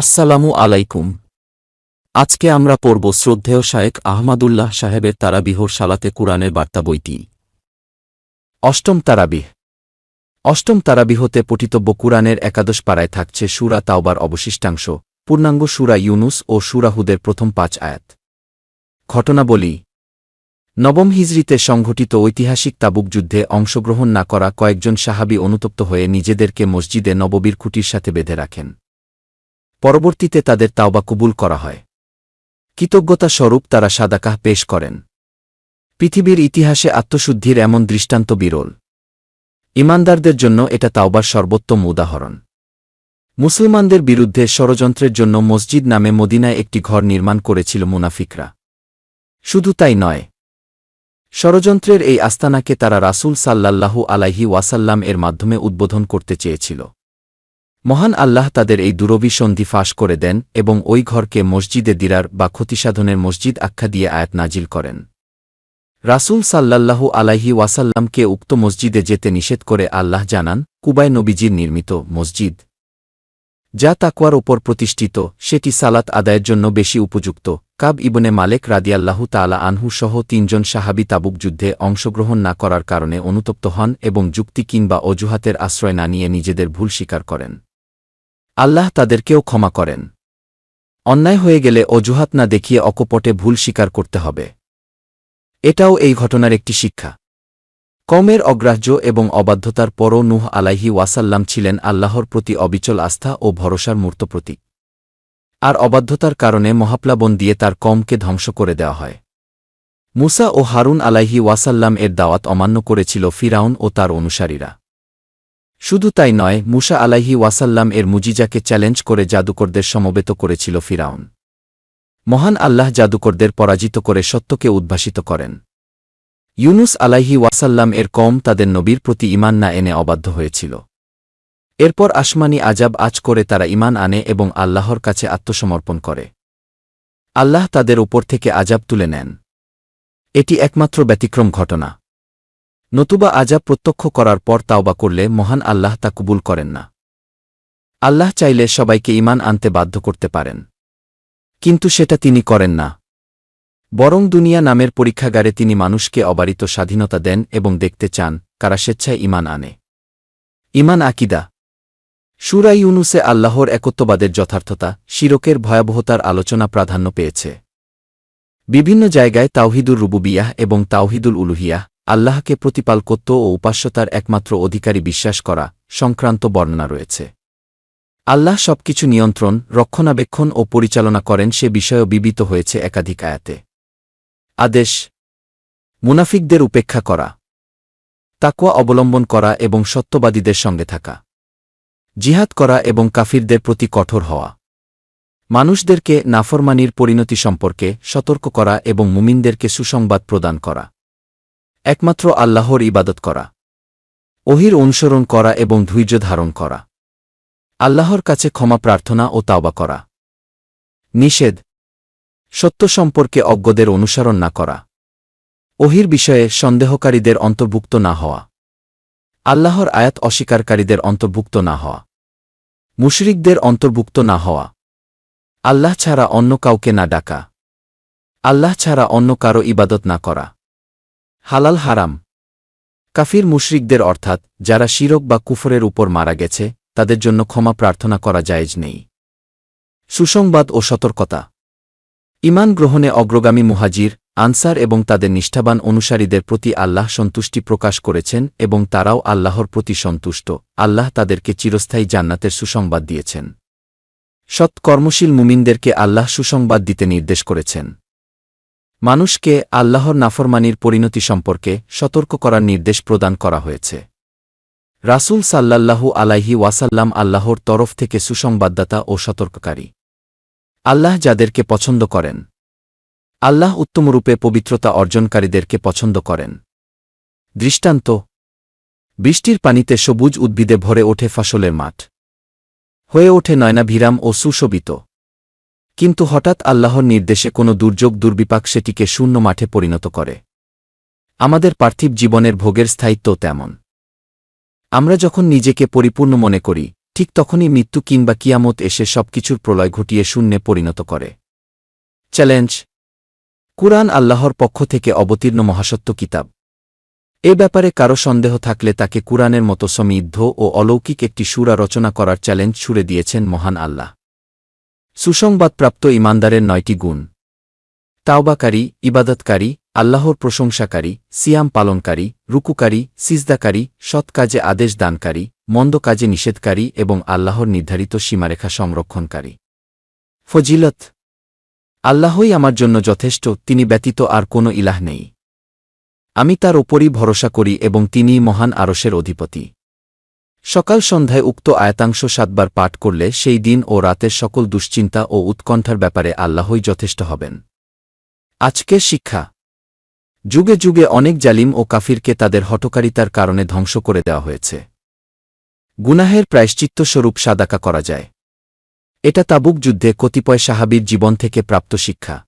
আসসালামু আলাইকুম। আজকে আমরা পড়ব শ্রদ্ধেয় শায়েক আহমাদুল্লাহ সাহেবের তারাবিহর সালাতে কুরআনের বার্তা বইটি। অষ্টম তারাবিহ। অষ্টম তারাবিহতে পঠিতব্য কুরআনের একাদশ পাড়ায় থাকছে সুরা তাওবার অবশিষ্টাংশ, পূর্ণাঙ্গ সুরা ইউনুস ও সুরাহুদের প্রথম পাঁচ আয়াত। ঘটনা বলি নবম হিজরিতে সংঘটিত ঐতিহাসিক তাবুক যুদ্ধে অংশগ্রহণ না করা কয়েকজন সাহাবি অনুতপ্ত হয়ে নিজেদেরকে মসজিদে নববীর খুঁটির সাথে বেঁধে রাখেন। পরবর্তীতে তাদের তাওবা কবুল করা হয়। কৃতজ্ঞতা স্বরূপ তারা সাদাকাহ পেশ করেন। পৃথিবীর ইতিহাসে আত্মশুদ্ধির এমন দৃষ্টান্ত বিরল। ইমানদারদের জন্য এটা তাওবার সর্বোত্তম উদাহরণ। মুসলমানদের বিরুদ্ধে ষড়যন্ত্রের জন্য মসজিদ নামে মদিনায় একটি ঘর নির্মাণ করেছিল মুনাফিকরা। শুধু তাই নয়। ষড়যন্ত্রের এই আস্তানাকে তারা রাসূল সাল্লাল্লাহু আলাইহি ওয়াসাল্লাম এর মাধ্যমে উদ্বোধন করতে চেয়েছিল। মহান আল্লাহ তাদের এই দুরবি সন্ধি ফাঁস করে দেন এবং ওই ঘরকে মসজিদে দিরার বা ক্ষতিসাধনের মসজিদ আখ্যা দিয়ে আয়াত নাজিল করেন। রাসূল সাল্লাল্লাহু আলাইহি ওয়াসাল্লামকে উক্ত মসজিদে যেতে নিষেধ করে আল্লাহ জানান, কুবায় নবীজির নির্মিত মসজিদ। যা তাকওয়ার ওপর প্রতিষ্ঠিত, সেটি সালাত আদায়ের জন্য বেশি উপযুক্ত। কাব ইবনে মালেক রাদিয়াল্লাহু তালা আনহু সহ তিনজন সাহাবি তাবুক যুদ্ধে অংশগ্রহণ না করার কারণে অনুতপ্ত হন এবং যুক্তি কিংবা অজুহাতের আশ্রয় না নিয়ে নিজেদের ভুল স্বীকার করেন। আল্লাহ তাদেরকেও ক্ষমা করেন। অন্যায় হয়ে গেলে অজুহাত না দেখিয়ে অকপটে ভুল স্বীকার করতে হবে। এটাও এই ঘটনার একটি শিক্ষা। কমের অগ্রাহ্য এবং অবাধ্যতার পরও নুহ আলাইহি ওয়াসাল্লাম ছিলেন আল্লাহর প্রতি অবিচল আস্থা ও ভরসার মূর্ত প্রতীক। আর অবাধ্যতার কারণে মহাপ্লাবন দিয়ে তার কমকে ধ্বংস করে দেওয়া হয়। মুসা ও হারুন আলাইহি ওয়াসাল্লাম এর দাওয়াত অমান্য করেছিল ফিরাউন ও তার অনুসারীরা। শুধু তাই নয়, মুসা আলাইহি ওয়াসাল্লাম এর মুজিজাকে চ্যালেঞ্জ করে জাদুকরদের সমবেত করেছিল ফিরাউন। মহান আল্লাহ জাদুকরদের পরাজিত করে সত্যকে উদ্ভাসিত করেন। ইউনুস আলাইহি ওয়াসাল্লাম এর কম তাদের নবীর প্রতি ইমান না এনে অবাধ্য হয়েছিল। এরপর আসমানি আজাব আজ করে তারা ইমান আনে এবং আল্লাহর কাছে আত্মসমর্পণ করে। আল্লাহ তাদের উপর থেকে আজাব তুলে নেন। এটি একমাত্র ব্যতিক্রম ঘটনা। নতুবা আজাব প্রত্যক্ষ করার পর তাওবা করলে মহান আল্লাহ তা কবুল করেন না। আল্লাহ চাইলে সবাইকে ইমান আনতে বাধ্য করতে পারেন। কিন্তু সেটা তিনি করেন না। বরং দুনিয়া নামের পরীক্ষাগারে তিনি মানুষকে অবারিত স্বাধীনতা দেন এবং দেখতে চান, কারা স্বেচ্ছায় ইমান আনে। ইমান আকিদা। সুরা ইউনুসে আল্লাহর একত্ববাদের যথার্থতা, শিরকের ভয়াবহতার আলোচনা প্রাধান্য পেয়েছে। বিভিন্ন জায়গায় তাওহিদুর রুবুবিয়াহ এবং তাওহিদুল উলুহিয়াহ আল্লাহকে প্রতিপালকত্ব ও উপাস্যতার একমাত্র অধিকারী বিশ্বাস করা সংক্রান্ত বর্ণনা রয়েছে। আল্লাহ সবকিছু নিয়ন্ত্রণ, রক্ষণাবেক্ষণ ও পরিচালনা করেন সে বিষয়েও বিবিত হয়েছে একাধিক আয়াতে। আদেশ, মুনাফিকদের উপেক্ষা করা তাকুয়া অবলম্বন করা এবং সত্যবাদীদের সঙ্গে থাকা, জিহাদ করা এবং কাফিরদের প্রতি কঠোর হওয়া, মানুষদেরকে নাফরমানির পরিণতি সম্পর্কে সতর্ক করা এবং মুমিনদেরকে সুসংবাদ প্রদান করা। একমাত্র আল্লাহর ইবাদত করা। ওহির অনুসরণ করা এবং ধৈর্য ধারণ করা। আল্লাহর কাছে ক্ষমা প্রার্থনা ও তাওবা করা। নিষেধ। সত্য সম্পর্কে অজ্ঞদের অনুসরণ না করা। ওহির বিষয়ে সন্দেহকারীদের অন্তর্ভুক্ত না হওয়া। আল্লাহর আয়াত অস্বীকারীদের অন্তর্ভুক্ত না হওয়া। মুশরিকদের অন্তর্ভুক্ত না হওয়া। আল্লাহ ছাড়া অন্য কাউকে না ডাকা। আল্লাহ ছাড়া অন্য কারও ইবাদত না করা। হালাল হারাম। কাফির মুশরিকদের অর্থাৎ, যারা শিরক বা কুফরের উপর মারা গেছে, তাদের জন্য ক্ষমা প্রার্থনা করা জায়েজ নেই। সুসংবাদ ও সতর্কতা। ইমান গ্রহণে অগ্রগামী মুহাজির, আনসার এবং তাদের নিষ্ঠাবান অনুসারীদের প্রতি আল্লাহ সন্তুষ্টি প্রকাশ করেছেন এবং তারাও আল্লাহর প্রতি সন্তুষ্ট। আল্লাহ তাদেরকে চিরস্থায়ী জান্নাতের সুসংবাদ দিয়েছেন। সৎ কর্মশীল মুমিনদেরকে আল্লাহ সুসংবাদ দিতে নির্দেশ করেছেন। মানুষকে আল্লাহর নাফরমানির পরিণতি সম্পর্কে সতর্ক করার নির্দেশ প্রদান করা হয়েছে। রাসূল সাল্লাল্লাহু আলাইহি ওয়াসাল্লাম আল্লাহর তরফ থেকে সুসংবাদদাতা ও সতর্ককারী। আল্লাহ যাদেরকে পছন্দ করেন। আল্লাহ উত্তমরূপে পবিত্রতা অর্জনকারীদেরকে পছন্দ করেন। দৃষ্টান্ত। বৃষ্টির পানিতে সবুজ উদ্ভিদে ভরে ওঠে ফসলের মাঠ। হয়ে ওঠে নয়নাভিরাম ও সুশোভিত। কিন্তু হঠাৎ আল্লাহর নির্দেশে কোনো দুর্যোগ দুর্বিপাক সেটিকে শূন্য মাঠে পরিণত করে। আমাদের পার্থিব জীবনের ভোগের স্থায়িত্ব তেমন। আমরা যখন নিজেকে পরিপূর্ণ মনে করি, ঠিক তখনই মৃত্যু কিংবা কিয়ামত এসে সবকিছুর প্রলয় ঘটিয়ে শূন্যে পরিণত করে। চ্যালেঞ্জ। কুরআন আল্লাহর পক্ষ থেকে অবতীর্ণ মহাসত্য কিতাব। এ ব্যাপারে কারও সন্দেহ থাকলে তাকে কুরআনের মতো সমৃদ্ধ ও অলৌকিক একটি সুরা রচনা করার চ্যালেঞ্জ ছুড়ে দিয়েছেন মহান আল্লাহ। সুসংবাদপ্রাপ্ত ইমানদারের নয়টি গুণ। তাওবাকারী, ইবাদতকারী, আল্লাহর প্রশংসাকারী, সিয়াম পালনকারী, রুকুকারী, সিজদাকারী, সৎ কাজে আদেশ দানকারী, মন্দ কাজে নিষেধকারী এবং আল্লাহর নির্ধারিত সীমারেখা সংরক্ষণকারী। ফজিলত। আল্লাহই আমার জন্য যথেষ্ট, তিনি ব্যতীত আর কোনো ইলাহ নেই। আমি তার ওপরই ভরসা করি এবং তিনিই মহান আরশের অধিপতি। সকাল সন্ধ্যায় উক্ত আয়াতাংশ সাতবার পাঠ করলে সেই দিন ও রাতের সকল দুশ্চিন্তা ও উৎকণ্ঠার ব্যাপারে আল্লাহই যথেষ্ট হবেন। আজকের শিক্ষা। যুগে যুগে অনেক জালিম ও কাফিরকে তাদের হটকারিতার কারণে ধ্বংস করে দেওয়া হয়েছে। গুনাহের প্রায়শ্চিত্তস্বরূপ সাদাকা করা যায়। এটা তাবুক যুদ্ধে কতিপয় সাহাবীর জীবন থেকে প্রাপ্ত শিক্ষা।